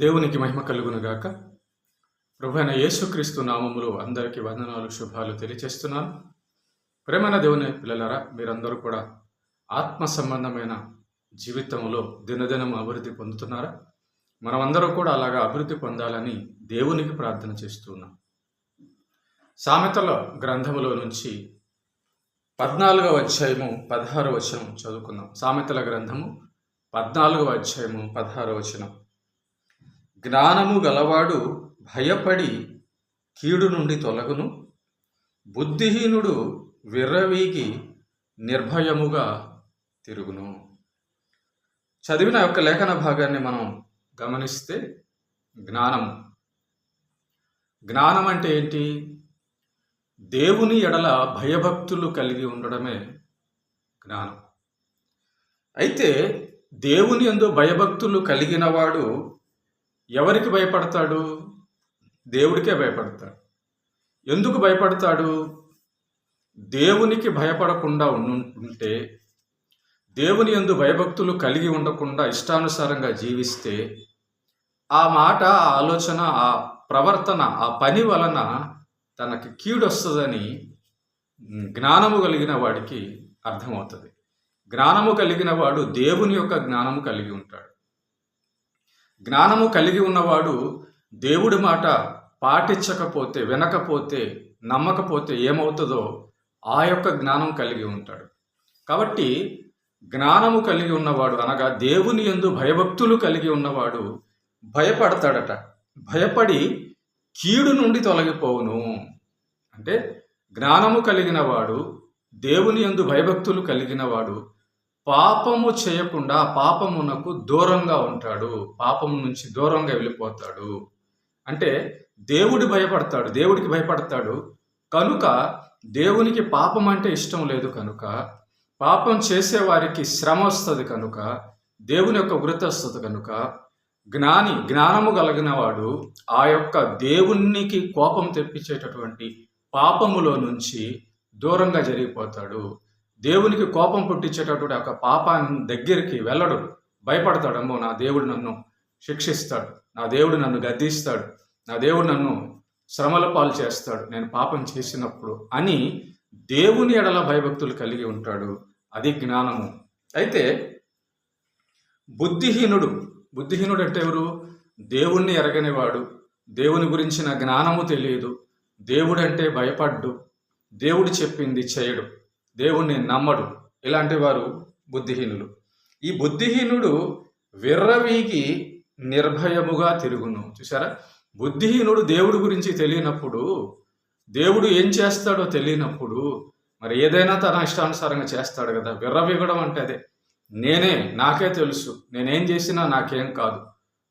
దేవునికి మహిమ కలుగునుగాక. ప్రభు అయిన యేసుక్రీస్తు నామములు అందరికీ వందనాలు శుభాలు తెలియచేస్తున్నాను. ప్రేమైన దేవుని పిల్లలారా మీరందరూ కూడా ఆత్మ సంబంధమైన జీవితంలో దినదినం అభివృద్ధి పొందుతున్నారా? మనమందరూ కూడా అలాగా అభివృద్ధి పొందాలని దేవునికి ప్రార్థన చేస్తున్నాం సామెతల గ్రంథములో నుంచి పద్నాలుగవ అధ్యాయము పదహారవ వచనం చదువుకుందాం. సామెతల గ్రంథము పద్నాలుగవ అధ్యాయము పదహారవ వచనం. జ్ఞానము గలవాడు భయపడి కీడు నుండి తొలగును. బుద్ధిహీనుడు విర్రవీగి నిర్భయముగా తిరుగును. చదివిన యొక్క లేఖన భాగాన్ని మనం గమనిస్తే జ్ఞానము జ్ఞానం అంటే ఏంటి? దేవుని ఎడల భయభక్తులు కలిగి ఉండడమే జ్ఞానం. అయితే దేవుని ఎందు భయభక్తులు కలిగిన వాడు ఎవరికి భయపడతాడు? దేవుడికే భయపడతాడు. ఎందుకు భయపడతాడు? దేవునికి భయపడకుండా ఉంటే దేవుని యందు భయభక్తులు కలిగి ఉండకుండా ఇష్టానుసారంగా జీవిస్తే ఆ మాట ఆ ఆలోచన ఆ ప్రవర్తన ఆ పని వలన తనకి కీడు వస్తుందని జ్ఞానము కలిగిన వాడికి అర్థమవుతుంది. జ్ఞానము కలిగిన వాడు దేవుని యొక్క జ్ఞానము కలిగి ఉంటాడు. జ్ఞానము కలిగి ఉన్నవాడు దేవుడి మాట పాటించకపోతే వినకపోతే నమ్మకపోతే ఏమవుతుందో ఆ యొక్క జ్ఞానం కలిగి ఉంటాడు. కాబట్టి జ్ఞానము కలిగి ఉన్నవాడు అనగా దేవుని యందు భయభక్తులు కలిగి ఉన్నవాడు భయపడతాడట. భయపడి కీడు నుండి తొలగిపోవును. అంటే జ్ఞానము కలిగిన వాడు దేవుని యందు భయభక్తులు కలిగిన వాడు పాపము చేయకుండా పాపమునకు దూరంగా ఉంటాడు. పాపము నుంచి దూరంగా వెళ్ళిపోతాడు. అంటే దేవుడు భయపడతాడు. దేవుడికి భయపడతాడు. కనుక దేవునికి పాపం అంటే ఇష్టం లేదు కనుక పాపం చేసేవారికి శ్రమ వస్తుంది కనుక దేవుని యొక్క వృత్తి వస్తుంది కనుక జ్ఞాని జ్ఞానము కలిగిన వాడు ఆ యొక్క దేవునికి కోపం తెప్పించేటటువంటి పాపములో నుంచి దూరంగా జరిగిపోతాడు. దేవునికి కోపం పుట్టించేటటువంటి ఒక పాపాన్ని దగ్గరికి వెళ్ళడు. భయపడతాడమ్మో నా దేవుడు నన్ను శిక్షిస్తాడు నా దేవుడు నన్ను గద్దిస్తాడు నా దేవుడు నన్ను శ్రమల పాలు చేస్తాడు నేను పాపం చేసినప్పుడు అని దేవుని ఎడల భయభక్తులు కలిగి ఉంటాడు. అది జ్ఞానము. అయితే బుద్ధిహీనుడు బుద్ధిహీనుడు అంటే ఎవరు? దేవుణ్ణి ఎరగనివాడు. దేవుని గురించిన జ్ఞానము తెలియదు. దేవుడంటే భయపడ్డు. దేవుడు చెప్పింది చేయడు. దేవుణ్ణి నమ్మడు. ఇలాంటి వారు బుద్ధిహీనులు. ఈ బుద్ధిహీనుడు విర్రవీగి నిర్భయముగా తిరుగును. చూసారా బుద్ధిహీనుడు దేవుడి గురించి తెలియనప్పుడు దేవుడు ఏం చేస్తాడో తెలియనప్పుడు మరి ఏదైనా తన ఇష్టానుసారంగా చేస్తాడు కదా. విర్రవీగడం అంటే అదే. నేనే నాకే తెలుసు. నేనేం చేసినా నాకేం కాదు.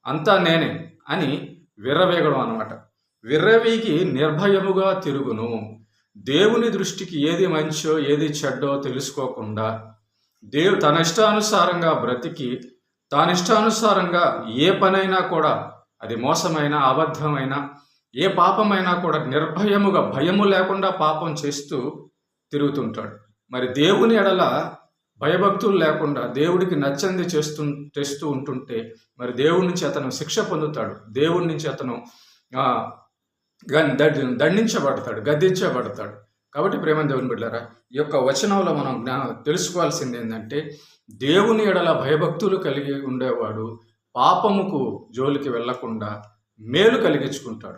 అంతా నేనే అని విర్రవీగడం అనమాట విర్రవీగి నిర్భయముగా తిరుగును. దేవుని దృష్టికి ఏది మంచో ఏది చెడ్డో తెలుసుకోకుండా దేవు తన ఇష్టానుసారంగా బ్రతికి తాను ఇష్టానుసారంగా ఏ పనైనా కూడా అది మోసమైన అబద్ధమైన ఏ పాపమైనా కూడా నిర్భయముగా భయము లేకుండా పాపం చేస్తూ తిరుగుతుంటాడు. మరి దేవుని ఎడల భయభక్తులు లేకుండా దేవుడికి నచ్చంది చేస్తూ చేస్తూ ఉంటుంటే మరి దేవుడి నుంచి అతను శిక్ష పొందుతాడు. దేవుడి నుంచి అతను దండించబడతాడు గద్దించబడతాడు. కాబట్టి ప్రేమ దేవుని బిడ్డారా ఈ యొక్క వచనంలో మనం జ్ఞా తెలుసుకోవాల్సింది ఏంటంటే దేవుని ఎడల భయభక్తులు కలిగి ఉండేవాడు పాపముకు జోలికి వెళ్ళకుండా మేలు కలిగించుకుంటాడు.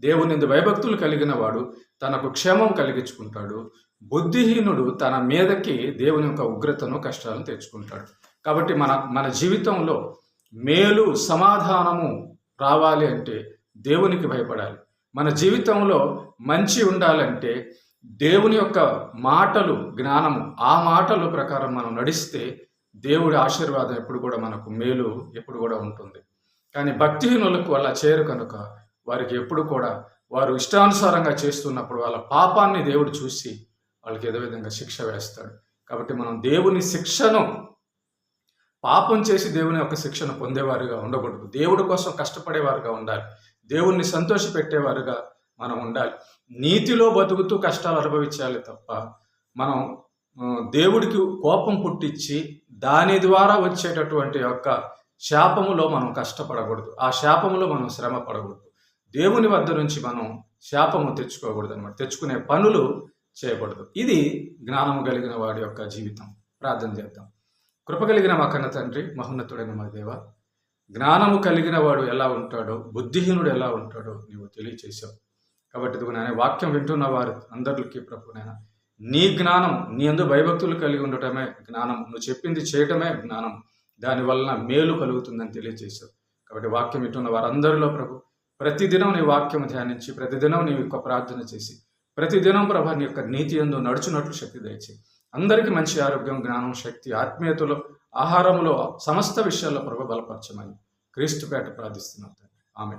దేవుని భయభక్తులు కలిగిన వాడు తనకు క్షేమం కలిగించుకుంటాడు. బుద్ధిహీనుడు తన మీదకి దేవుని యొక్క ఉగ్రతను కష్టాలను తెచ్చుకుంటాడు. కాబట్టి మన మన జీవితంలో మేలు సమాధానము రావాలి అంటే దేవునికి భయపడాలి. మన జీవితంలో మంచి ఉండాలంటే దేవుని యొక్క మాటలు జ్ఞానము ఆ మాటలు ప్రకారం మనం నడిస్తే దేవుడి ఆశీర్వాదం ఎప్పుడు కూడా మనకు మేలు ఎప్పుడు కూడా ఉంటుంది. కానీ భక్తిహీనులకు అలా చేరు కనుక వారికి ఎప్పుడు కూడా వారు ఇష్టానుసారంగా చేస్తున్నప్పుడు వాళ్ళ పాపాన్ని దేవుడు చూసి వాళ్ళకి ఏదో విధంగా శిక్ష వేస్తాడు. కాబట్టి మనం దేవుని శిక్షను పాపం చేసి దేవుని యొక్క శిక్షను పొందేవారుగా ఉండకూడదు. దేవుడి కోసం కష్టపడేవారుగా ఉండాలి. దేవుణ్ణి సంతోషపెట్టేవారుగా మనం ఉండాలి. నీతిలో బతుకుతూ కష్టాలు అనుభవించాలి తప్ప మనం దేవుడికి కోపం పుట్టించి దాని ద్వారా వచ్చేటటువంటి యొక్క శాపములో మనం కష్టపడకూడదు. ఆ శాపములో మనం శ్రమ పడకూడదు. దేవుని వద్ద నుంచి మనం శాపము తెచ్చుకోకూడదు అనమాట తెచ్చుకునే పనులు చేయకూడదు. ఇది జ్ఞానము కలిగిన వాడి యొక్క జీవితం. ప్రార్థన చేద్దాం. కృప కలిగిన మా కన్న తండ్రి మహోన్నతుడైన మా దేవ జ్ఞానము కలిగిన వాడు ఎలా ఉంటాడో బుద్ధిహీనుడు ఎలా ఉంటాడో నీవు తెలియచేశావు. కాబట్టి ఇదిగో నాయన వాక్యం వింటున్న వారు అందరికీ ప్రభు నాయన నీ జ్ఞానం నీ అందు భయభక్తులు కలిగి ఉండటమే జ్ఞానం. నువ్వు చెప్పింది చేయటమే జ్ఞానం. దానివల్ల మేలు కలుగుతుందని తెలియజేశావు కాబట్టి వాక్యం వింటున్న వారందరిలో ప్రభు ప్రతిదినం నీ వాక్యం ధ్యానించి ప్రతిదినం నీ యొక్క ప్రార్థన చేసి ప్రతిదినం ప్రభా నీ యొక్క నీతి ఎందు నడుచున్నట్లు శక్తి దయచి అందరికీ మంచి ఆరోగ్యం జ్ఞానం శక్తి ఆత్మీయతలో ఆహారంలో సమస్త విషయాల్లో ప్రభు బలపరచమని క్రీస్తుపేట ప్రార్థిస్తున్నాం ఆమె